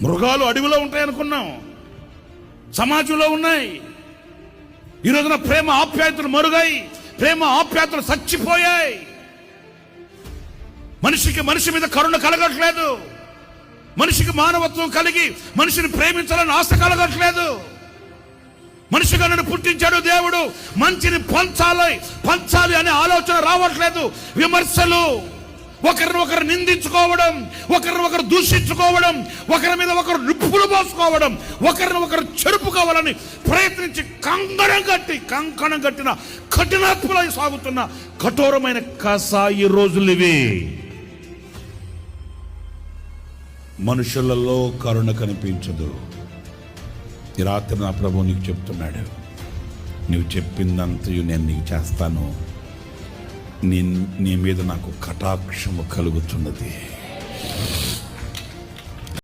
మృగాలు అడవిలో ఉంటాయి అనుకున్నాం సమాజంలో ఉన్నాయి. ఈ రోజున ప్రేమ ఆప్యాయతలు మరుగాయి. ప్రేమ ఆప్యాయతలు చచ్చిపోయాయి. మనిషికి మనిషి మీద కరుణ కలగట్లేదు. మనిషికి మానవత్వం కలిగి మనిషిని ప్రేమించాలని ఆశ కలగట్లేదు. మనిషిగా నన్ను పుట్టించాడు దేవుడు. మంచిని పంచాలి పంచాలి అనే ఆలోచన రావట్లేదు. విమర్శలు ఒకరిని ఒకరు నిందించుకోవడం ఒకరిని ఒకరు దూషించుకోవడం ఒకరి మీద ఒకరు నిప్పులు పోసుకోవడం ఒకరిని ఒకరు చెరుపుకోవాలని ప్రయత్నించి కంకణం కట్టి కంకణం కట్టిన కఠినాత్మలై సాగుతున్న కఠోరమైన కసాయి రోజులు ఇవి. మనుషులలో కరుణ కనిపించదు. ఈ రాత్రి నా ప్రభు నీకు చెప్తున్నాడు. నువ్వు చెప్పిందంతయు నేను నీకు చేస్తాను. నీ నీ మీద నాకు కటాక్షము కలుగుతున్నది.